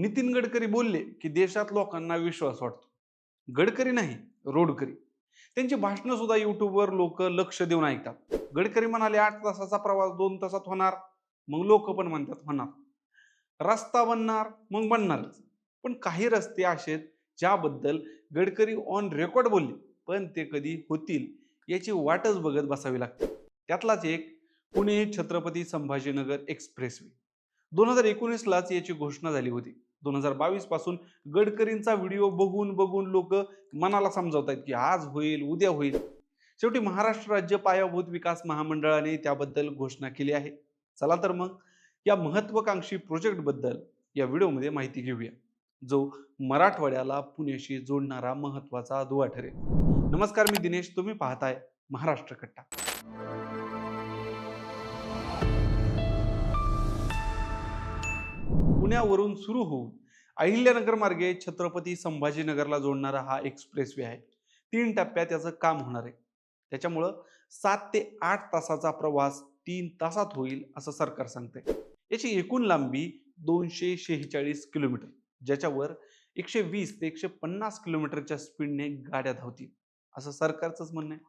नितीन गडकरी बोलले की देशात लोकांना विश्वास वाटतो. गडकरी नाही रोडकरी. त्यांची भाषणं सुद्धा युट्यूबवर लोक लक्ष देऊन ऐकतात. गडकरी म्हणाले आठ तासाचा प्रवास दोन तासात होणार. मग लोक पण म्हणतात होणार. रस्ता बनणार मग बनणारच. पण काही रस्ते असे आहेत ज्याबद्दल गडकरी ऑन रेकॉर्ड बोलले पण ते कधी होतील याची वाटच बघत बसावी लागते. त्यातलाच एक पुणे छत्रपती संभाजीनगर एक्सप्रेसवे. दोन हजार एकोणीसलाच याची घोषणा झाली होती. दोन हजार बावीसपासून गडकरींचा व्हिडिओ बघून बघून लोक मनाला समजावत आहेत की आज होईल उद्या होईल. शेवटी महाराष्ट्र राज्य पायाभूत विकास महामंडळाने त्याबद्दल घोषणा केली आहे. चला तर मग या महत्वाकांक्षी प्रोजेक्टबद्दल या व्हिडिओमध्ये माहिती घेऊया जो मराठवाड्याला पुण्याशी जोडणारा महत्त्वाचा दुवा ठरेल. नमस्कार मी दिनेश. तुम्ही पाहताय महाराष्ट्र कट्टा. पुण्यावरून सुरू होऊन अहिल्यानगर मार्गे छत्रपती संभाजीनगरला जोडणारा हा एक्सप्रेसवे आहे. तीन टप्प्यात याचं काम होणार आहे. त्याच्यामुळं सात ते आठ तासाचा प्रवास तीन तासात होईल असं सरकार सांगते याची एकूण लांबी दोनशे शेहेचाळीस किलोमीटर ज्याच्यावर एकशे वीस ते एकशे पन्नास किलोमीटरच्या स्पीडने गाड्या धावतील असं सरकारचंच म्हणणं आहे.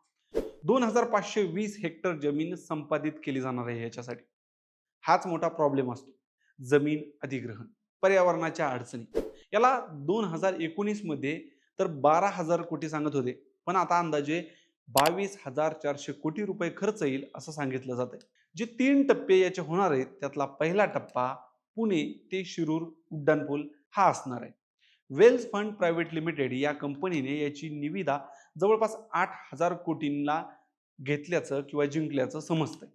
दोन हजार पाचशे वीस हेक्टर जमीन संपादित केली जाणार आहे याच्यासाठी. हाच मोठा प्रॉब्लेम असतो. जमीन अधिग्रहण. पर्यावरणाच्या अडचणी. याला दोन हजार एकोणीसमध्ये तर बारा हजार कोटी सांगत होते. पण आता अंदाजे बावीस हजार चारशे कोटी रुपये खर्च येईल असं सांगितलं जात आहे जे तीन टप्पे याचे होणार आहेत त्यातला पहिला टप्पा पुणे ते शिरूर उड्डाणपूल हा असणार आहे. वेल्स फंड प्रायव्हेट लिमिटेड या कंपनीने याची निविदा जवळपास आठ हजार कोटींना घेतल्याचं किंवा जिंकल्याचं समजतंय.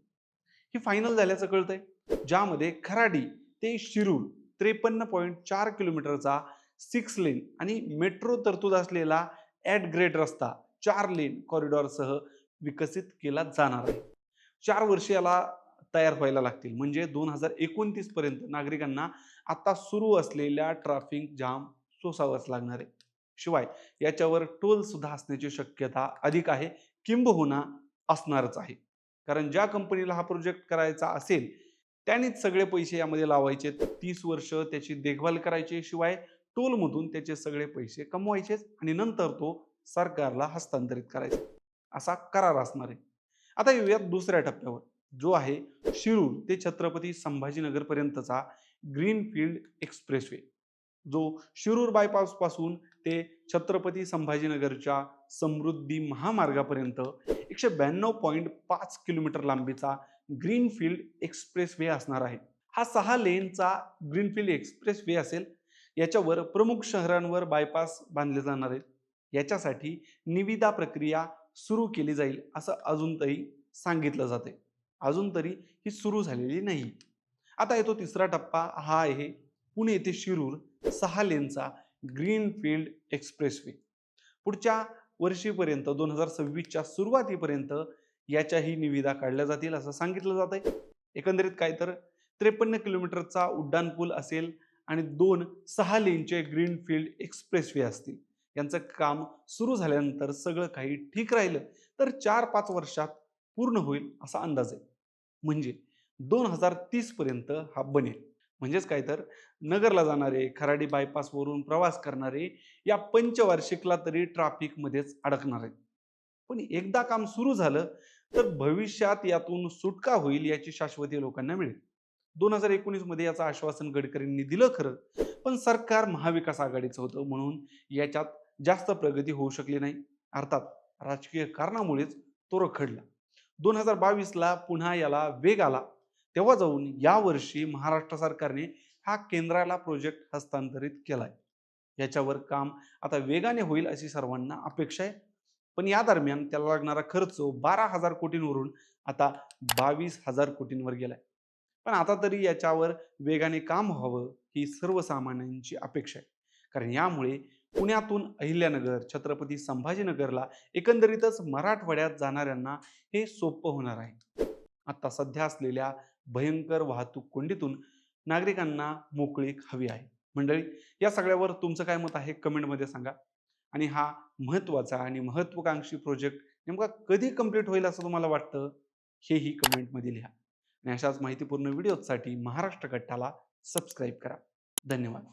ही फायनल झाल्याचं कळतंय. ज्यामध्ये खराडी ते शिरूर त्रेपन्न पॉईंट चार किलोमीटरचा सिक्स लेन आणि मेट्रो तरतूद असलेला ॲट ग्रेड रस्ता चार लेन कॉरिडॉरसह विकसित केला जाणार आहे. चार वर्षे याला तयार व्हायला लागतील. म्हणजे दोन हजार एकोणतीस पर्यंत नागरिकांना आता सुरू असलेल्या ट्रॅफिक जाम सोसावंच लागणार आहे. शिवाय याच्यावर टोल सुद्धा असण्याची शक्यता अधिक आहे किंबहुना असणारच आहे. कारण ज्या कंपनीला हा प्रोजेक्ट करायचा असेल त्यांनीच सगळे पैसे यामध्ये लावायचे. तीस वर्ष त्याची देखभाल करायची. शिवाय टोलमधून त्याचे सगळे पैसे कमवायचेच आणि नंतर तो सरकारला हस्तांतरित करायचा. असा करार असणार आहे. आता येऊयात दुसऱ्या टप्प्यावर जो आहे शिरूर ते छत्रपती संभाजीनगर पर्यंतचा ग्रीनफील्ड एक्सप्रेसवे. जो शिरूर बायपासपासून ते छत्रपती संभाजीनगरच्या समृद्धी महामार्गापर्यंत एकशे ब्याण्णव पॉईंट पाच किलोमीटर लांबीचा ग्रीनफील्ड एक्सप्रेस वे असणार आहे. हा सहा लेनचा ग्रीनफील्ड एक्सप्रेस वे असेल याच्यावर प्रमुख शहरांवर बायपास बांधले जाणार आहेत. याच्यासाठी निविदा प्रक्रिया सुरू केली जाईल असं अजून तरी सांगितलं जाते अजून तरी ही सुरू झालेली नाही. आता येतो तिसरा टप्पा हा आहे पुणे येथे शिरूर सहा लेनचा ग्रीनफील्ड एक्सप्रेसवे पुढच्या वर्षीपर्यंत दोन हजार सव्वीसच्या सुरुवातीपर्यंत याच्याही निविदा काढल्या जातील असं सांगितलं जात आहे एकंदरीत काय तर त्रेपन्न किलोमीटरचा उड्डाणपूल असेल आणि दोन सहा लेनचे ग्रीनफील्ड एक्सप्रेसवे असतील. यांचं काम सुरू झाल्यानंतर सगळं काही ठीक राहिलं तर चार पाच वर्षात पूर्ण होईल असा अंदाज आहे. म्हणजे दोन हजार तीस पर्यंत हा बनेल. म्हणजेच काय तर नगरला जाणारे खराडी बायपासवरून प्रवास करणारे या पंचवार्षिकला तरी ट्रॅफिकमध्येच अडकणार आहेत. पण एकदा काम सुरू झालं तर भविष्यात यातून सुटका होईल याची शाश्वती लोकांना मिळेल. दोन हजार एकोणीसमध्ये याचं आश्वासन गडकरींनी दिलं खरं पण सरकार महाविकास आघाडीचं होतं म्हणून याच्यात जास्त प्रगती होऊ शकली नाही. अर्थात राजकीय कारणामुळेच तो रखडला. दोन हजार बावीसला पुन्हा याला वेग आला. तेव्हा जाऊन यावर्षी महाराष्ट्र सरकारने हा केंद्राला प्रोजेक्ट हस्तांतरित केलाय. याच्यावर काम आता वेगाने होईल अशी सर्वांना अपेक्षा आहे. पण या दरम्यान त्याला लागणारा खर्च बारा हजार कोटींवरून आता बावीस हजार कोटींवर गेलाय. पण आता तरी याच्यावर वेगाने काम व्हावं ही सर्वसामान्यांची अपेक्षा आहे. कारण यामुळे पुण्यातून अहिल्यानगर छत्रपती संभाजीनगरला एकंदरीतच मराठवाड्यात जाणाऱ्यांना हे सोपं होणार आहे. आता सध्या असलेल्या भयंकर वाहतूक कोंडीतून नागरिकांना मोकळीक हवी आहे. मंडळी या सगळ्यावर तुमचं काय मत आहे? कमेंटमध्ये सांगा. आणि हा महत्त्वाचा आणि महत्त्वाकांक्षी प्रोजेक्ट नेमका कधी कंप्लीट होईल असं तुम्हाला वाटतं? हेही कमेंटमध्ये लिहा. आणि अशाच माहितीपूर्ण व्हिडिओसाठी महाराष्ट्र गट्टाला सबस्क्राईब करा. धन्यवाद.